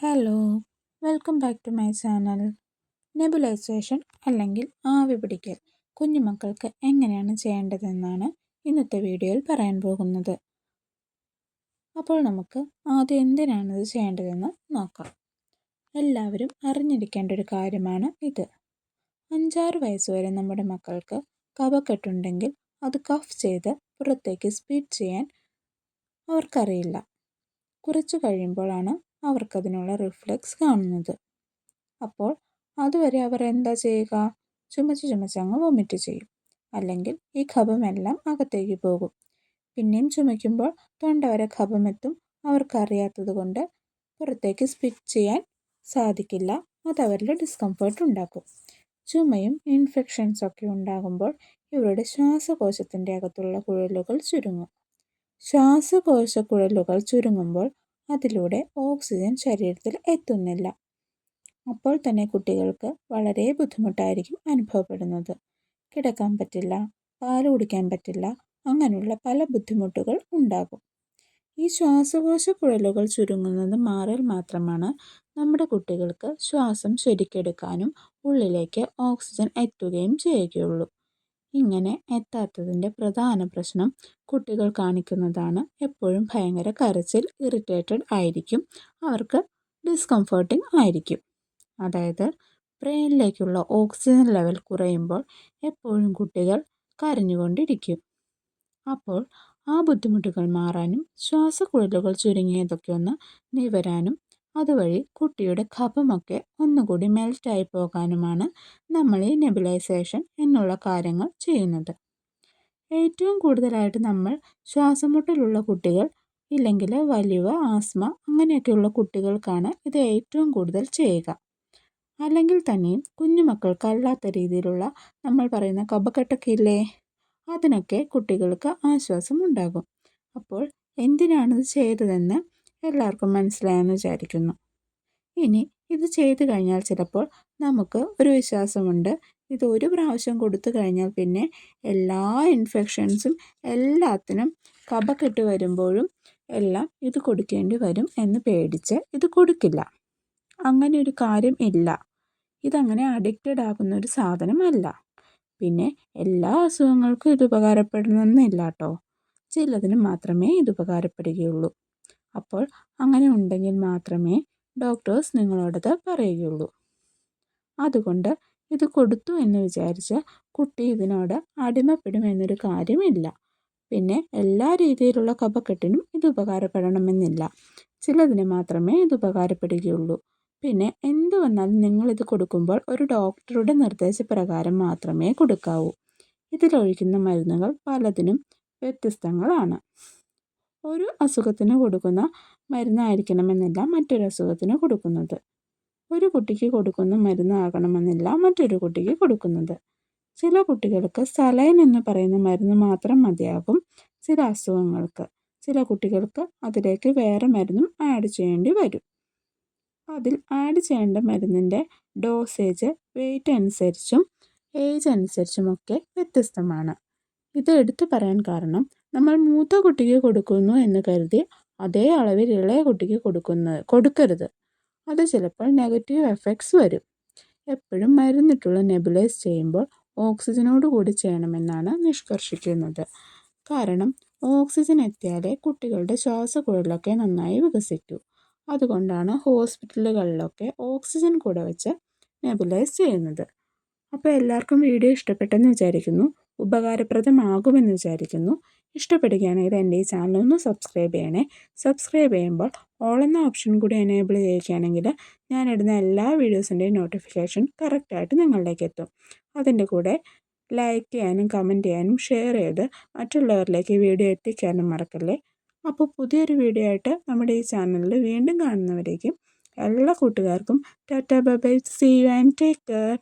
Hello welcome back to my channel nebulisation അല്ലെങ്കിൽ ആവി പിടിക്കൽ കുഞ്ഞുമക്കൾക്ക് എങ്ങനെയാണ് ചെയ്യേണ്ടതെന്നാണ് ഇന്നത്തെ വീഡിയോയിൽ പറയാൻ പോകുന്നത്. അപ്പോൾ നമുക്ക് ആദ്യം എന്തിനാണ് ഇത് ചെയ്യേണ്ടതെന്ന് നോക്കാം. എല്ലാവരും അറിഞ്ഞിരിക്കേണ്ട ഒരു കാര്യമാണ് ഇത്. അഞ്ചാറ് വയസ്സ് വരെ നമ്മുടെ മക്കൾക്ക് കവക്കെട്ടുണ്ടെങ്കിൽ അത് കഫ് ചെയ്ത് പുറത്തേക്ക് സ്പീഡ് ചെയ്യാൻ അവർക്കറിയില്ല. കുറച്ച് കഴിയുമ്പോഴാണ് അവർക്കതിനുള്ള റിഫ്ലെക്സ് കാണുന്നത്. അപ്പോൾ അതുവരെ അവർ എന്താ ചെയ്യുക? ചുമച്ച് ചുമച്ച് അങ്ങ് വൊമിറ്റ് ചെയ്യും. അല്ലെങ്കിൽ ഈ ഖപമെല്ലാം അകത്തേക്ക് പോകും. പിന്നെയും ചുമയ്ക്കുമ്പോൾ തൊണ്ട വരെ ഖപമെത്തും അവർക്കറിയാത്തത് കൊണ്ട് പുറത്തേക്ക് സ്പിറ്റ് ചെയ്യാൻ സാധിക്കില്ല. അതവരിൽ ഡിസ്കംഫേർട്ട് ഉണ്ടാക്കും. ചുമയും ഇൻഫെക്ഷൻസ് ഒക്കെ ഉണ്ടാകുമ്പോൾ ഇവരുടെ ശ്വാസകോശത്തിന്റെ അകത്തുള്ള കുഴലുകൾ ചുരുങ്ങും. ശ്വാസകോശ കുഴലുകൾ ചുരുങ്ങുമ്പോൾ അതിലൂടെ ഓക്സിജൻ ശരീരത്തിൽ എത്തുന്നില്ല. അപ്പോൾ തന്നെ കുട്ടികൾക്ക് വളരെ ബുദ്ധിമുട്ടായിരിക്കും അനുഭവപ്പെടുന്നത്. കിടക്കാൻ പറ്റില്ല പാൽ കുടിക്കാൻ പറ്റില്ല അങ്ങനെയുള്ള പല ബുദ്ധിമുട്ടുകൾ ഉണ്ടാകും. ഈ ശ്വാസകോശ കുഴലുകൾ ചുരുങ്ങുന്നത് മാറിയാൽ മാത്രമാണ് നമ്മുടെ കുട്ടികൾക്ക് ശ്വാസം ശരിക്കെടുക്കാനും ഉള്ളിലേക്ക് ഓക്സിജൻ എത്തുകയും ചെയ്യുകയുള്ളൂ. ഇങ്ങനെ എത്താത്തതിന്റെ പ്രധാന പ്രശ്നം കുട്ടികൾ കാണിക്കുന്നതാണ്. എപ്പോഴും ഭയങ്കര കരച്ചിൽ ഇറിറ്റേറ്റഡ് ആയിരിക്കും. അവർക്ക് ഡിസ്കംഫർട്ടിങ് ആയിരിക്കും. അതായത് ബ്രെയിനിലേക്കുള്ള ഓക്സിജൻ ലെവൽ കുറയുമ്പോൾ എപ്പോഴും കുട്ടികൾ കരഞ്ഞുകൊണ്ടിരിക്കും. അപ്പോൾ ആ ബുദ്ധിമുട്ടുകൾ മാറാനും ശ്വാസക്കുഴലുകൾ ചുരുങ്ങിയതൊക്കെ ഒന്ന് നിവരാനും അതുവഴി കുട്ടിയുടെ കഫമൊക്കെ ഒന്നുകൂടി മെൽറ്റായി പോകാനുമാണ് നമ്മൾ ഈ നെബിലൈസേഷൻ എന്നുള്ള കാര്യങ്ങൾ ചെയ്യുന്നത്. ഏറ്റവും കൂടുതലായിട്ട് നമ്മൾ ശ്വാസമുട്ടലുള്ള കുട്ടികൾ ഇല്ലെങ്കിൽ വലിയ ആസ്മ അങ്ങനെയൊക്കെയുള്ള കുട്ടികൾക്കാണ് ഇത് ഏറ്റവും കൂടുതൽ ചെയ്യുക. അല്ലെങ്കിൽ തന്നെയും കുഞ്ഞുമക്കൾക്ക് അല്ലാത്ത രീതിയിലുള്ള നമ്മൾ പറയുന്ന കപക്കെട്ടൊക്കെ ഇല്ലേ? അതിനൊക്കെ കുട്ടികൾക്ക് ആശ്വാസം ഉണ്ടാകും. അപ്പോൾ എന്തിനാണിത് ചെയ്തതെന്ന് എല്ലാവർക്കും മനസ്സിലായെന്ന് വിചാരിക്കുന്നു. ഇനി ഇത് ചെയ്തു കഴിഞ്ഞാൽ ചിലപ്പോൾ നമുക്ക് ഒരു വിശ്വാസമുണ്ട്. ഇത് ഒരു പ്രാവശ്യം കൊടുത്തു കഴിഞ്ഞാൽ പിന്നെ എല്ലാ ഇൻഫെക്ഷൻസും എല്ലാത്തിനും കപക്കെട്ട് വരുമ്പോഴും എല്ലാം ഇത് കൊടുക്കേണ്ടി വരും എന്ന് പേടിച്ച് ഇത് കൊടുക്കില്ല. അങ്ങനെ ഒരു കാര്യം ഇല്ല. ഇതങ്ങനെ അഡിക്റ്റഡ് ആകുന്ന ഒരു സാധനമല്ല. പിന്നെ എല്ലാ അസുഖങ്ങൾക്കും ഇത് ഉപകാരപ്പെടുന്നെന്നില്ല കേട്ടോ. ചിലതിന് മാത്രമേ ഇത് ഉപകാരപ്പെടുകയുള്ളൂ. അപ്പോൾ അങ്ങനെ ഉണ്ടെങ്കിൽ മാത്രമേ ഡോക്ടേഴ്സ് നിങ്ങളോടത് പറയുകയുള്ളൂ. അതുകൊണ്ട് ഇത് കൊടുത്തു എന്ന് വിചാരിച്ച് കുട്ടി ഇതിനോട് അടിമപ്പെടുമെന്നൊരു കാര്യമില്ല. പിന്നെ എല്ലാ രീതിയിലുള്ള കപക്കെട്ടിനും ഇത് ഉപകാരപ്പെടണമെന്നില്ല. ചിലതിന് മാത്രമേ ഇത് ഉപകാരപ്പെടുകയുള്ളൂ. പിന്നെ എന്ത് വന്നാലും നിങ്ങളിത് കൊടുക്കുമ്പോൾ ഒരു ഡോക്ടറുടെ നിർദ്ദേശപ്രകാരം മാത്രമേ കൊടുക്കാവൂ. ഇതിലൊഴിക്കുന്ന മരുന്നുകൾ പലതിനും വ്യത്യസ്തങ്ങളാണ്. ഒരു അസുഖത്തിന് കൊടുക്കുന്ന മരുന്നായിരിക്കണമെന്നില്ല മറ്റൊരു അസുഖത്തിന് കൊടുക്കുന്നത്. ഒരു കുട്ടിക്ക് കൊടുക്കുന്ന മരുന്നാകണമെന്നില്ല മറ്റൊരു കുട്ടിക്ക് കൊടുക്കുന്നത്. ചില കുട്ടികൾക്ക് സലൈൻ എന്ന് പറയുന്ന മരുന്ന് മാത്രം മതിയാകും ചില അസുഖങ്ങൾക്ക്. ചില കുട്ടികൾക്ക് അതിലേക്ക് വേറെ മരുന്നും ആഡ് ചെയ്യേണ്ടി വരും. അതിൽ ആഡ് ചെയ്യേണ്ട മരുന്നിന്റെ ഡോസേജ് വെയിറ്റ് അനുസരിച്ചും ഏജ് അനുസരിച്ചുമൊക്കെ വ്യത്യസ്തമാണ്. ഇത് എടുത്തു പറയാൻ കാരണം നമ്മൾ മൂത്ത കുട്ടിക്ക് കൊടുക്കുന്നു എന്ന് കരുതി അതേ അളവിൽ ഇളയ കുട്ടിക്ക് കൊടുക്കുന്നത് കൊടുക്കരുത്. അത് ചിലപ്പോൾ നെഗറ്റീവ് എഫക്ട്സ് വരും. എപ്പോഴും മരുന്നിട്ടുള്ള നെബുലൈസ് ചെയ്യുമ്പോൾ ഓക്സിജനോട് കൂടി ചെയ്യണമെന്നാണ് നിഷ്കർഷിക്കുന്നത്. കാരണം ഓക്സിജൻ എത്തിയാലേ കുട്ടികളുടെ ശ്വാസക്കുഴലൊക്കെ നന്നായി വികസിക്കൂ. അതുകൊണ്ടാണ് ഹോസ്പിറ്റലുകളിലൊക്കെ ഓക്സിജൻ കൂടെ വെച്ച് നെബുലൈസ് ചെയ്യുന്നത്. അപ്പോൾ എല്ലാവർക്കും വീഡിയോ ഇഷ്ടപ്പെട്ടെന്ന് വിചാരിക്കുന്നു. ഉപകാരപ്രദമാകുമെന്ന് വിചാരിക്കുന്നു. ഇഷ്ടപ്പെടുകയാണെങ്കിൽ എന്റെ ഈ ചാനൽ ഒന്ന് സബ്സ്ക്രൈബ് ചെയ്യണേ. സബ്സ്ക്രൈബ് ചെയ്യുമ്പോൾ ഓൾ എന്ന ഓപ്ഷൻ കൂടി എനേബിൾ ചെയ്യുകയാണെങ്കിൽ ഇടുന്ന എല്ലാ വീഡിയോസിന്റെയും നോട്ടിഫിക്കേഷൻ കറക്റ്റായിട്ട് നിങ്ങളിലേക്ക് എത്തും. അതിന്റെ കൂടെ ലൈക്ക് ചെയ്യാനും കമന്റ് ചെയ്യാനും ഷെയർ ചെയ്ത് മറ്റുള്ളവരിലേക്ക് വീഡിയോ എത്തിക്കാനും മറക്കല്ലേ? അപ്പോൾ പുതിയൊരു വീഡിയോ ആയിട്ട് നമ്മുടെ ഈ ചാനലിൽ വീണ്ടും കാണുന്നവരേക്കും എല്ലാ കൂട്ടുകാർക്കും tata bye see you and take care